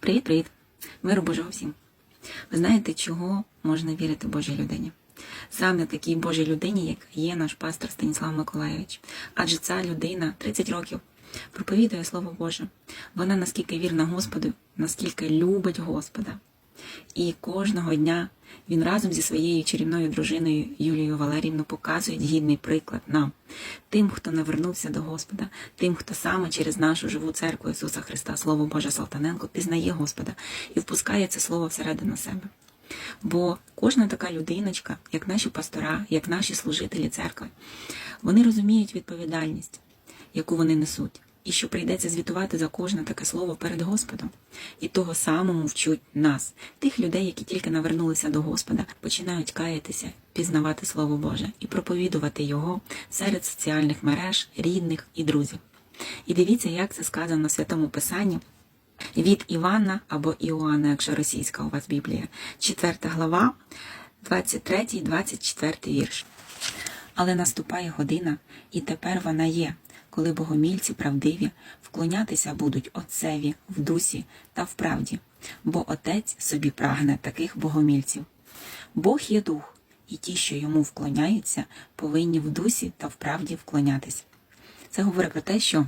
Привіт-привіт! Миру Божого всім! Ви знаєте, чого можна вірити Божій людині? Саме такій Божій людині, як є наш пастор Станіслав Миколайович. Адже ця людина 30 років проповідує Слово Боже. Вона наскільки вірна Господу, наскільки любить Господа. І кожного дня він разом зі своєю чарівною дружиною Юлією Валерівною показує гідний приклад нам, тим, хто навернувся до Господа, тим, хто саме через нашу живу церкву Ісуса Христа, Слово Боже Салтаненко, пізнає Господа і впускає це слово всередину себе. Бо кожна така людиночка, як наші пастора, як наші служителі церкви, вони розуміють відповідальність, яку вони несуть, і що прийдеться звітувати за кожне таке слово перед Господом. І того самому вчуть нас, тих людей, які тільки навернулися до Господа, починають каятися, пізнавати Слово Боже і проповідувати його серед соціальних мереж, рідних і друзів. І дивіться, як це сказано в Святому Писанні від Івана або Іоанна, якщо російська у вас Біблія, 4 глава, 23, 24 вірш. Але наступає година, і тепер вона є, коли богомільці правдиві вклонятися будуть Отцеві в дусі та в правді, бо Отець собі прагне таких богомільців. Бог є дух, і ті, що йому вклоняються, повинні в дусі та в правді вклонятися. Це говорить про те, що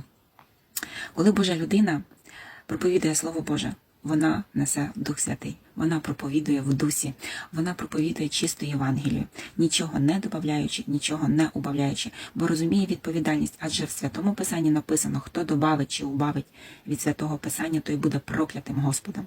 коли Божа людина проповідує Слово Боже, вона несе Дух Святий, вона проповідує в дусі, вона проповідує чисту Євангелію, нічого не додаючи, нічого не убавляючи, бо розуміє відповідальність, адже в святому Писанні написано, хто добавить чи убавить від святого Писання, той буде проклятим Господом.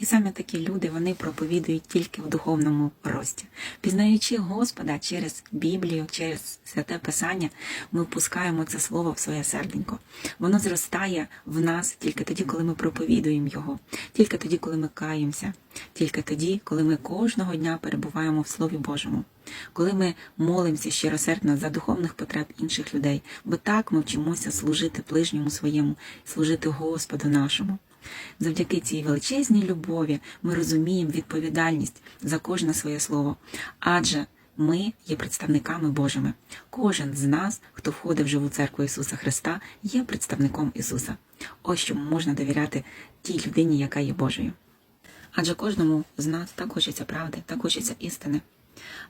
І саме такі люди вони проповідують тільки в духовному рості. Пізнаючи Господа через Біблію, через святе Писання, ми впускаємо це слово в своє серденько. Воно зростає в нас тільки тоді, коли ми проповідуємо його, тільки тоді, коли ми каємося, тільки тоді, коли ми кожного дня перебуваємо в Слові Божому, коли ми молимося щиросердно за духовних потреб інших людей, бо так ми вчимося служити ближньому своєму, служити Господу нашому. Завдяки цій величезній любові ми розуміємо відповідальність за кожне своє слово, адже ми є представниками Божими. Кожен з нас, хто входить в живу церкву Ісуса Христа, є представником Ісуса. Ось чому можна довіряти тій людині, яка є Божою. Адже кожному з нас так хочеться правди, так хочеться істини.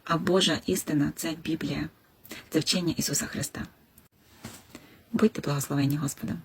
А Божа істина це Біблія, це вчення Ісуса Христа. Будьте благословені Господом.